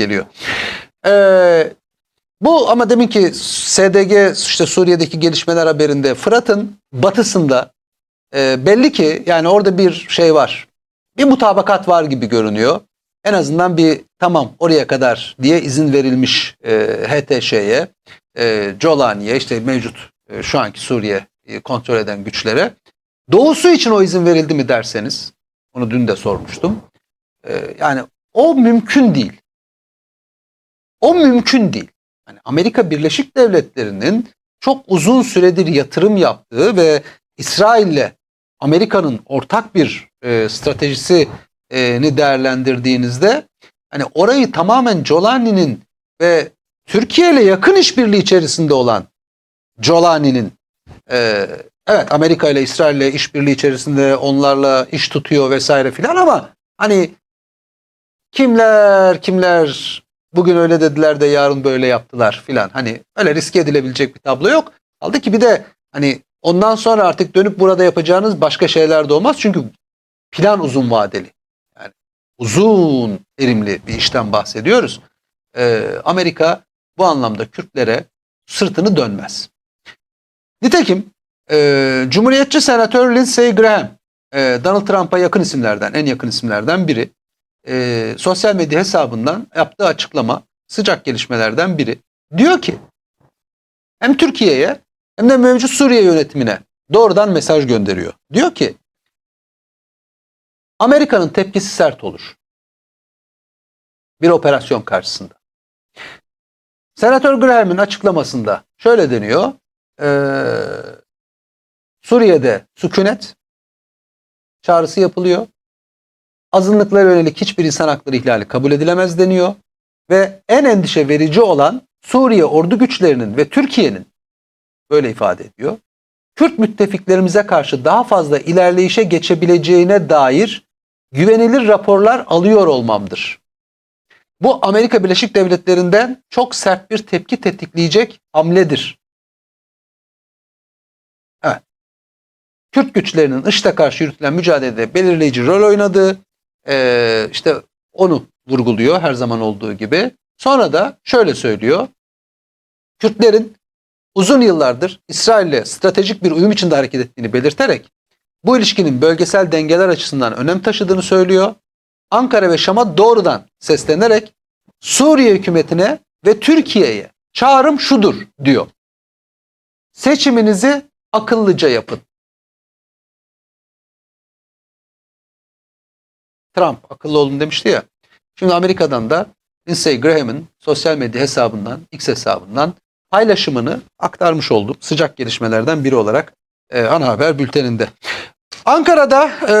geliyor. Ee, bu ama deminki SDG işte Suriye'deki gelişmeler haberinde Fırat'ın batısında e, belli ki yani orada bir şey var. Bir mutabakat var gibi görünüyor. En azından bir tamam oraya kadar diye izin verilmiş e, HTŞ'ye, e, Colani'ye işte mevcut e, şu anki Suriye kontrol eden güçlere. Doğusu için o izin verildi mi derseniz, onu dün de sormuştum. E, yani o mümkün değil. O mümkün değil. Yani Amerika Birleşik Devletleri'nin çok uzun süredir yatırım yaptığı ve İsrail'le Amerika'nın ortak bir e, stratejisini değerlendirdiğinizde hani orayı tamamen Jolani'nin ve Türkiye ile yakın işbirliği içerisinde olan Jolani'nin e, evet Amerika ile İsrail ile işbirliği içerisinde onlarla iş tutuyor vesaire filan ama hani kimler kimler bugün öyle dediler de yarın böyle yaptılar filan hani öyle riske edilebilecek bir tablo yok. Kaldı ki bir de hani ondan sonra artık dönüp burada yapacağınız başka şeyler de olmaz çünkü plan uzun vadeli. Yani uzun erimli bir işten bahsediyoruz. Ee, Amerika bu anlamda Kürtlere sırtını dönmez. Nitekim e, Cumhuriyetçi Senatör Lindsey Graham e, Donald Trump'a yakın isimlerden, en yakın isimlerden biri. E, sosyal medya hesabından yaptığı açıklama sıcak gelişmelerden biri. Diyor ki hem Türkiye'ye hem de mevcut Suriye yönetimine doğrudan mesaj gönderiyor. Diyor ki Amerika'nın tepkisi sert olur. Bir operasyon karşısında. Senatör Graham'in açıklamasında şöyle deniyor. Ee, Suriye'de sükunet çağrısı yapılıyor. Azınlıklara yönelik hiçbir insan hakları ihlali kabul edilemez deniyor. Ve en endişe verici olan Suriye ordu güçlerinin ve Türkiye'nin böyle ifade ediyor. Kürt müttefiklerimize karşı daha fazla ilerleyişe geçebileceğine dair güvenilir raporlar alıyor olmamdır. Bu Amerika Birleşik Devletleri'nden çok sert bir tepki tetikleyecek hamledir. Evet. Kürt güçlerinin IŞİD'e karşı yürütülen mücadelede belirleyici rol oynadığı, ee, işte onu vurguluyor her zaman olduğu gibi. Sonra da şöyle söylüyor. Kürtlerin uzun yıllardır İsrail'le stratejik bir uyum içinde hareket ettiğini belirterek bu ilişkinin bölgesel dengeler açısından önem taşıdığını söylüyor. Ankara ve Şam'a doğrudan seslenerek Suriye hükümetine ve Türkiye'ye çağrım şudur diyor. Seçiminizi akıllıca yapın. Trump akıllı olun demişti ya. Şimdi Amerika'dan da Lindsey Graham'ın sosyal medya hesabından, X hesabından paylaşımını aktarmış olduk. Sıcak gelişmelerden biri olarak e, ana haber bülteninde. Ankara'da e,